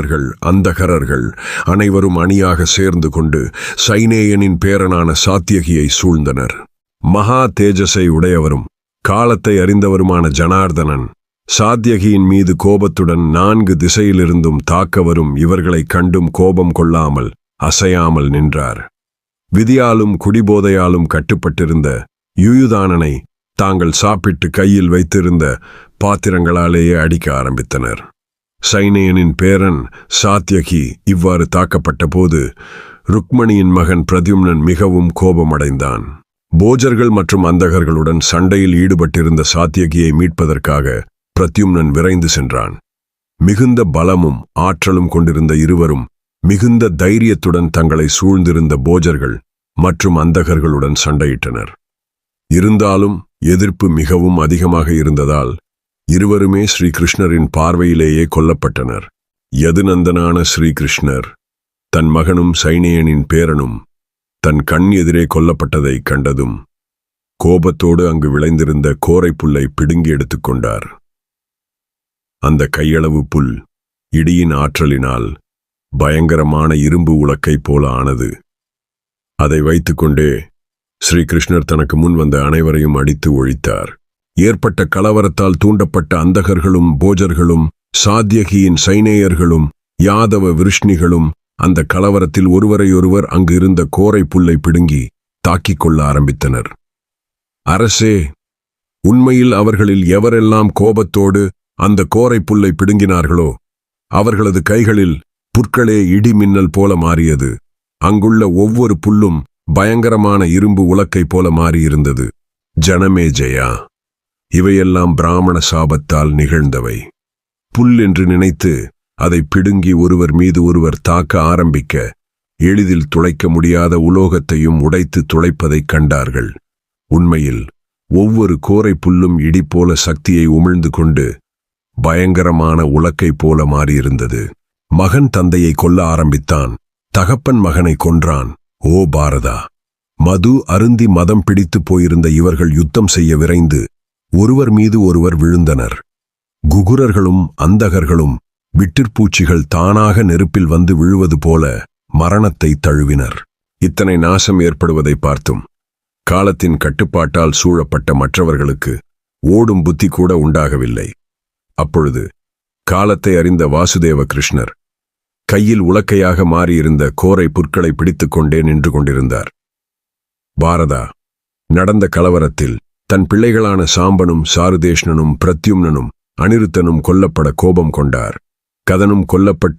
குகுரர்கள் அந்தகரர்கள் அனைவரும் அணியாக சேர்ந்து கொண்டு சைனேயனின் பேரனான சாத்தியகியை சூழ்ந்தனர். மகா தேஜஸை உடையவரும் காலத்தை அறிந்தவருமான ஜனார்தனன் சாத்தியகியின் மீது கோபத்துடன் நான்கு திசையிலிருந்தும் தாக்கவரும் இவர்களை கண்டும் கோபம் கொள்ளாமல் அசையாமல் நின்றார். விதியாலும் குடிபோதையாலும் கட்டுப்பட்டிருந்த யுயுதானனை தாங்கள் சாப்பிட்டு கையில் வைத்திருந்த பாத்திரங்களாலேயே அடிக்க ஆரம்பித்தனர். சைனேயனின் பேரன் சாத்தியகி இவ்வாறு தாக்கப்பட்ட போது ருக்மணியின் மகன் பிரத்யும்னன் மிகவும் கோபமடைந்தான். போஜர்கள் மற்றும் அந்தகர்களுடன் சண்டையில் ஈடுபட்டிருந்த சாத்தியகியை மீட்பதற்காக பிரத்யும்னன் விரைந்து சென்றான். மிகுந்த பலமும் ஆற்றலும் கொண்டிருந்த இருவரும் மிகுந்த தைரியத்துடன் தங்களை சூழ்ந்திருந்த போஜர்கள் மற்றும் அந்தகர்களுடன் சண்டையிட்டனர். இருந்தாலும் எதிர்ப்பு மிகவும் அதிகமாக இருந்ததால் இருவருமே ஸ்ரீகிருஷ்ணரின் பார்வையிலேயே கொல்லப்பட்டனர். யதுநந்தனான ஸ்ரீகிருஷ்ணர் தன் மகனும் சைனேயனின் பேரனும் தன் கண் எதிரே கொல்லப்பட்டதை கண்டதும் கோபத்தோடு அங்கு விளைந்திருந்த கோரை புல்லை பிடுங்கி எடுத்துக்கொண்டார் அந்த கையளவு புல் இடியின் ஆற்றலினால் பயங்கரமான இரும்பு உலக்கைப் போல ஆனது. அதை வைத்துக்கொண்டே ஸ்ரீகிருஷ்ணர் தனக்கு முன் வந்த அனைவரையும் அடித்து ஒழித்தார். ஏற்பட்ட கலவரத்தால் தூண்டப்பட்ட அந்தகர்களும் போஜர்களும் சாத்தியகியின் சைனேயர்களும் யாதவ விருஷ்ணிகளும் அந்த கலவரத்தில் ஒருவரையொருவர் அங்கு இருந்த கோரை புல்லை பிடுங்கி தாக்கிக் கொள்ள ஆரம்பித்தனர். அரசே உண்மையில் அவர்களில் எவரெல்லாம் கோபத்தோடு அந்த கோரை புல்லை பிடுங்கினார்களோ அவர்களது கைகளில் புற்களே இடி மின்னல் போல மாறியது. அங்குள்ள ஒவ்வொரு புல்லும் பயங்கரமான இரும்பு உலக்கை போல மாறியிருந்தது. ஜனமே ஜெயா! இவையெல்லாம் பிராமண சாபத்தால் நிகழ்ந்தவை. புல் என்று நினைத்து அதை பிடுங்கி ஒருவர் மீது ஒருவர் தாக்க ஆரம்பிக்க எளிதில் துளைக்க முடியாத உலோகத்தையும் உடைத்து துளைப்பதைக் கண்டார்கள். உண்மையில் ஒவ்வொரு கோரை புல்லும் இடி போல சக்தியை உமிழ்ந்து கொண்டு பயங்கரமான உலக்கை போல மாறியிருந்தது. மகன் தந்தையை கொல்ல ஆரம்பித்தான். தகப்பன் மகனை கொன்றான். ஓ பாரதா! மது அருந்தி மதம் பிடித்துப் போயிருந்த இவர்கள் யுத்தம் செய்ய விரைந்து ஒருவர் மீது ஒருவர் விழுந்தனர். குகுரர்களும் அந்தகர்களும் விட்டிற்பூச்சிகள் தானாக நெருப்பில் வந்து விழுவது போல மரணத்தை தழுவினர். இத்தனை நாசம் ஏற்படுவதை பார்த்தும் காலத்தின் கட்டுப்பாட்டால் சூழப்பட்ட மற்றவர்களுக்கு ஓடும் புத்தி கூட உண்டாகவில்லை. அப்பொழுது காலத்தை அறிந்த வாசுதேவ கிருஷ்ணர் கையில் உலக்கையாக மாறியிருந்த கோரை புற்களை பிடித்துக்கொண்டே நின்று கொண்டிருந்தார். பாரதா நடந்த கலவரத்தில் தன் பிள்ளைகளான சாம்பனும் சாருதேஷ்ணனும் பிரத்யும்னனும் அனிருத்தனும் கொல்லப்பட கோபம் கொண்டார். கதனும் கொல்லப்பட்டு